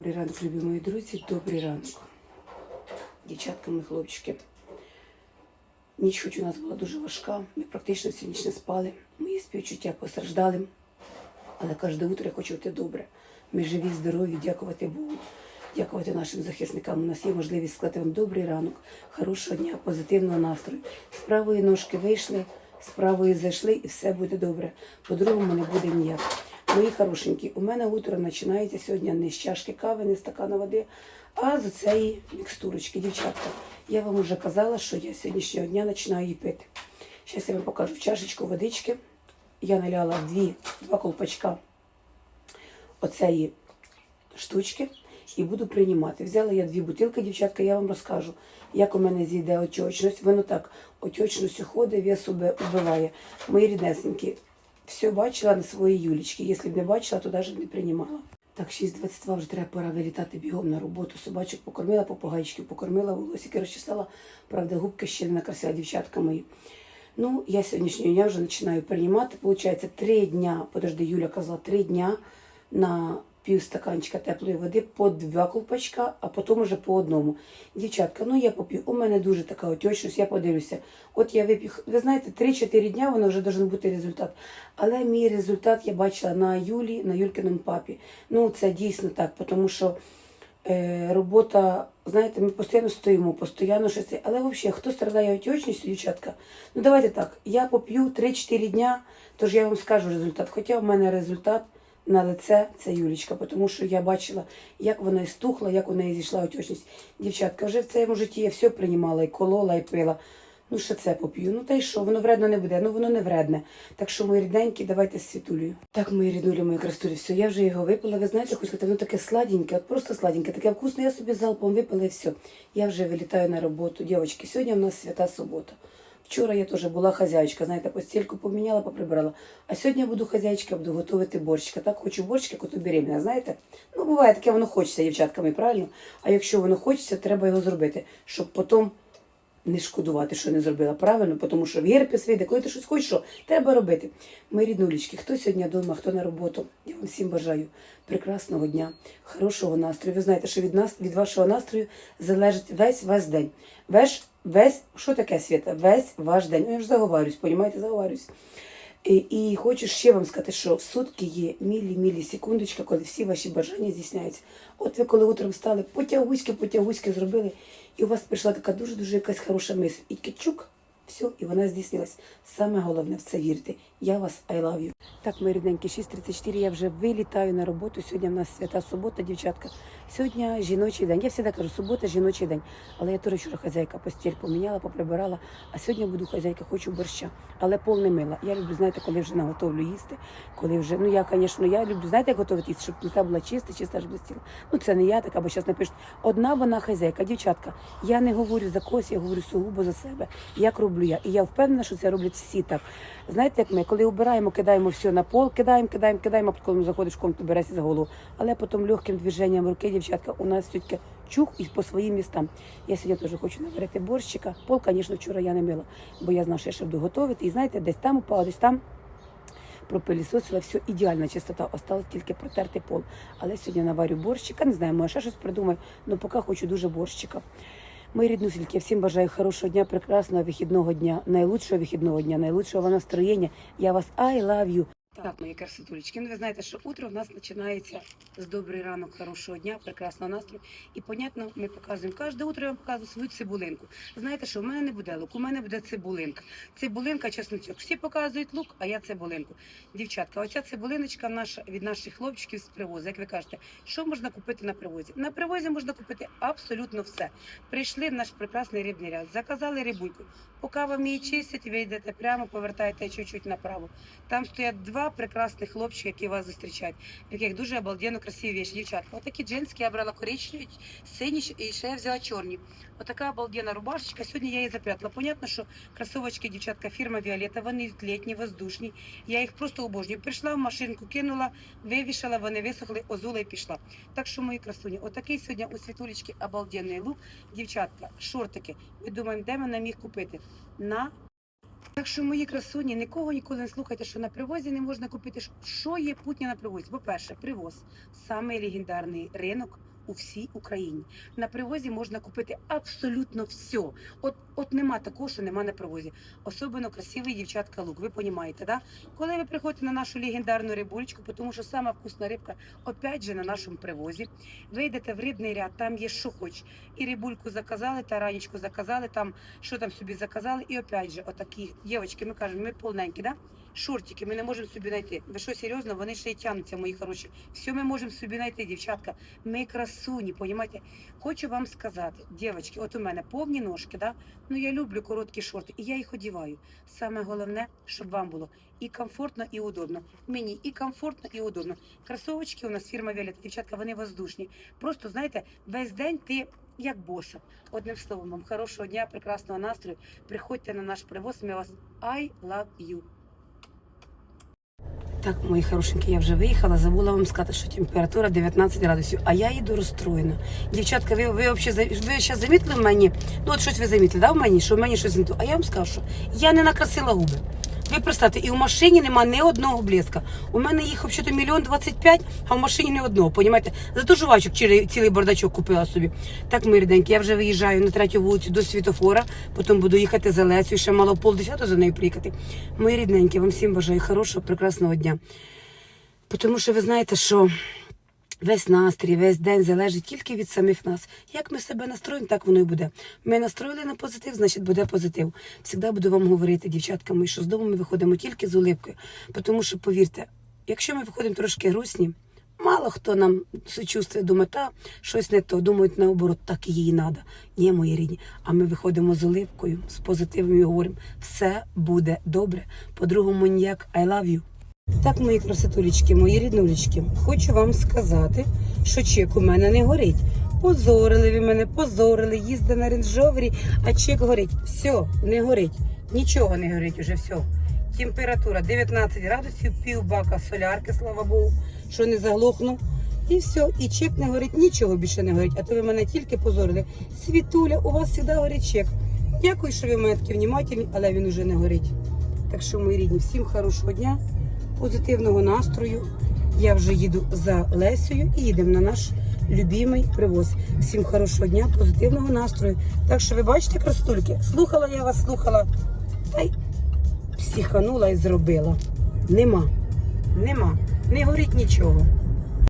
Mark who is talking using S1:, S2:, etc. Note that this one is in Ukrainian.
S1: Добрий ранок, любі мої друзі, добрий ранок. Дівчатка, мої хлопчики. Ніч хоч у нас була дуже важка. Ми практично всю ніч не спали. Мої співчуття постраждали. Але кожне утро я хочу бути добре. Ми живі, здорові, дякувати Богу, дякувати нашим захисникам. У нас є можливість сказати вам добрий ранок, хорошого дня, позитивного настрою. З правої ножки вийшли, з правої зайшли і все буде добре. По-другому не буде ніяк. Мої хорошенькі, у мене утро починається сьогодні не з чашки кави, не з стакана води, а з цієї мікстурочки. Дівчатка, я вам вже казала, що я з сьогоднішнього дня починаю її пити. Зараз я вам покажу чашечку водички. Я наляла дві, два колпачка оцеї штучки і буду приймати. Взяла я дві бутилки, дівчатка, я вам розкажу, як у мене зійде отечність. Воно так, отечність уходить, вес убиває. Мої ріднесенькі, все бачила на своїй Юлічці. Якщо б не бачила, то навіть не приймала. Так, 6.22 вже треба пора вилітати бігом на роботу. Собачок покормила, попугайчиків покормила, волосики розчесала. Правда, губки ще не накрасила, дівчатка мої. Ну, я сьогоднішнього дня вже починаю приймати. Получається, три дня, подожди, Юля казала, три дня на пів стаканчика теплої води по два колпачка, а потім уже по одному. Дівчатка, ну я поп'ю. У мене дуже така отечність, я подивлюся. От я вип'ю, ви знаєте, 3-4 дня воно вже должен бути результат. Але мій результат я бачила на Юлі, на Юлькиному папі. Ну, це дійсно так, тому що е, робота, знаєте, ми постійно стоїмо, постійно щось. Але взагалі, хто страдає отечністю, дівчатка, ну давайте так, я поп'ю 3-4 дня, тож я вам скажу результат. Хоча в мене результат на лице це Юлічка, тому що я бачила, як вона і стухла, як у неї зійшла отечність. Дівчатка, вже в цьому житті я все приймала, і колола, і пила. Ну, ще це поп'ю. Ну та й що, воно вредно не буде, ну воно не вредне. Так що, мої рідненькі, давайте з світулею. Так, мої ріднулі, мої крастулі, все, я вже його випила. Ви знаєте, хоч воно таке сладеньке, от просто сладеньке, таке вкусне, я собі залпом випила і все. Я вже вилітаю на роботу. Дівчатки, сьогодні в нас свята субота. Вчора я теж була хазяєчка, знаєте, постільку поміняла, поприбирала. А сьогодні я буду хазяєчка, буду готувати борщика. Так хочу борщика, коли беременна, знаєте? Ну, буває таке, воно хочеться дівчатками, правильно? А якщо воно хочеться, треба його зробити, щоб потім не шкодувати, що не зробила правильно, тому що герпес вийде, коли ти щось хочеш, що треба робити. Мої ріднулічки, хто сьогодні вдома, хто на роботу, я вам всім бажаю прекрасного дня, хорошого настрою. Ви знаєте, що від нас, від вашого настрою залежить весь ваш день. Весь, весь, що таке свята? Весь ваш день. Ну, я ж заговарюсь, понімаєте, заговарюсь. І, і хочу ще вам сказати, що в сутки є мілі-мілі секундочка, коли всі ваші бажання здійсняються. От ви коли утром встали, потягуськи, потягуськи зробили, і у вас прийшла така дуже-дуже якась хороша мисль. І кичук, все, і вона здійснилась. Саме головне в це вірити. Я вас I love you. Так, мої рідненькі, 6.34, я вже вилітаю на роботу. Сьогодні в нас свята субота, дівчатка. Сьогодні жіночий день. Я завжди кажу, субота жіночий день. Але я теж вчора хазяйка постіль поміняла, поприбирала. А сьогодні буду хазяйка, хочу борща. Але повне мила. Я люблю, знаєте, коли вже наготовлю їсти, коли вже, ну я, звісно, я люблю, знаєте, як готувати їсти, щоб плита була чиста, чиста ж блистіла. Ну це не я така, бо зараз напишуть. Одна вона хазяйка, дівчатка. Я не говорю за когось, я говорю сугубо за себе. Як роблю я. І я впевнена, що це роблять всі так. Знаєте, як ми, коли обираємо, кидаємо все на пол, кидаємо, кидаємо, кидаємо, а потім заходиш в комнату, берешся за голову. Але потім легким движенням руки, дівчатка, у нас тільки чух і по своїм містам. Я сьогодні теж хочу наварити борщика. Пол, звісно, вчора я не мила, бо я знала, що я ще буду готувати. І знаєте, десь там упала, десь там пропилісосила, все ідеальна чистота, осталось тільки протерти пол. Але сьогодні наварю борщика, не знаю, може ще щось придумаю, але поки хочу дуже борщика. Мої ріднусільки, я всім бажаю хорошого дня, прекрасного вихідного дня, найлучшого вихідного дня, найлучшого настроєння. Я вас I love you. Так, мої красотулечки, ну ви знаєте, що утро в нас починається з добрий ранок, хорошого дня, прекрасного настрою. І, понятно, ми показуємо кожне утро, я вам показую свою цибулинку. Знаєте, що в мене не буде лук, у мене буде цибулинка. Цибулинка, чесночок. Всі показують лук, а я цибулинку. Дівчатка, оця цибулиночка наша, від наших хлопчиків з привозу. Як ви кажете, що можна купити на привозі? На привозі можна купити абсолютно все. Прийшли в наш прекрасний рибний ряд, заказали рибульку. Поки вам її чистять, ви йдете прямо, повертаєте чуть-чуть направо. Там стоять два прекрасних хлопчики, які вас зустрічають, яких дуже обалденно красиві віші. Дівчатка, отакі джинські я брала коричневі, сині і ще я взяла чорні. Отака обалденна рубашечка. Сьогодні я її запрятала. Понятно, що кросовочки, дівчатка, фірма Віолета, вони літні, воздушні. Я їх просто обожнюю. Прийшла в машинку, кинула, вивішала, вони висохли, озула і пішла. Так що, мої красуні, отакий сьогодні у світулечки обалденний лук. Дівчатка, шортики. Ми думаємо, де мене міг купити? На так що, мої красуні, нікого ніколи не слухайте, що на привозі не можна купити. Що є путня на привозі? По-перше, привоз самий легендарний ринок у всій Україні. На привозі можна купити абсолютно все. От, от нема такого, що нема на привозі. Особливо красивий дівчатка лук. Ви розумієте, да? Коли ви приходите на нашу легендарну рибулечку, тому що сама вкусна рибка, опять же, на нашому привозі, ви йдете в рибний ряд, там є що хоч. І рибульку заказали, таранечку заказали, там що там собі заказали, і опять же, отакі дівчатки, ми кажемо, ми повненькі, да? Шортики, ми не можемо собі знайти. Ви що серйозно? Вони ще й тягнуться, мої хороші. Все ми можемо собі знайти, дівчатка. Ми красуні, понімаєте? Хочу вам сказати, дівчатки, от у мене повні ножки, да? Ну я люблю короткі шорти, і я їх одіваю. Саме головне, щоб вам було і комфортно, і удобно. Мені і комфортно, і удобно. Кросовочки у нас фірма Віолет, дівчатка, вони воздушні. Просто знаєте, весь день ти як боса. Одним словом, вам хорошого дня, прекрасного настрою. Приходьте на наш привоз. Ми вас I love you. Так, мої хорошенькі, я вже виїхала, забула вам сказати, що температура 19 градусів, а я їду розстроєна. Дівчатка, ви, ви, взагалі ви зараз замітили в мені? Ну от щось ви замітили, да, в мені, що в мені щось не то. А я вам скажу, що я не накрасила губи. Ви представте, і в машині нема ні одного блеска. У мене їх взагалі мільйон двадцять п'ять, а в машині ні одного, понімаєте? Зато жувачок цілий, бардачок купила собі. Так, мої ріденькі, я вже виїжджаю на третю вулицю до світофора, потім буду їхати за Лесю, ще мало полдесятого за нею приїхати. Мої рідненькі, вам всім бажаю хорошого, прекрасного дня. Тому що ви знаєте, що весь настрій, весь день залежить тільки від самих нас. Як ми себе настроїмо, так воно і буде. Ми настроїли на позитив, значить буде позитив. Всегда буду вам говорити, дівчатка мої, що з дому ми виходимо тільки з улипкою. Тому що, повірте, якщо ми виходимо трошки грустні, мало хто нам сочувствує, думає, та щось не то, думають наоборот, так і їй треба. Ні, мої рідні. А ми виходимо з улипкою, з позитивом і говоримо, все буде добре. По-другому ніяк I love you. Так, мої красотулечки, мої ріднулечки, хочу вам сказати, що чек у мене не горить. Позорили ви мене, позорили, їздили на рейндж-ровері, а чек горить. Все, не горить. Нічого не горить уже, все. Температура 19 градусів, пів бака солярки, слава Богу, що не заглохнув. І все, і чек не горить, нічого більше не горить. А то ви мене тільки позорили. Світуля, у вас завжди горить чек. Дякую, що ви мене такі внімательні, але він уже не горить. Так що, мої рідні, всім хорошого дня позитивного настрою. Я вже їду за Лесею і їдемо на наш любимий привоз. Всім хорошого дня, позитивного настрою. Так що ви бачите, красотульки, слухала я вас, слухала, та й психанула і зробила. Нема, нема, не горить нічого.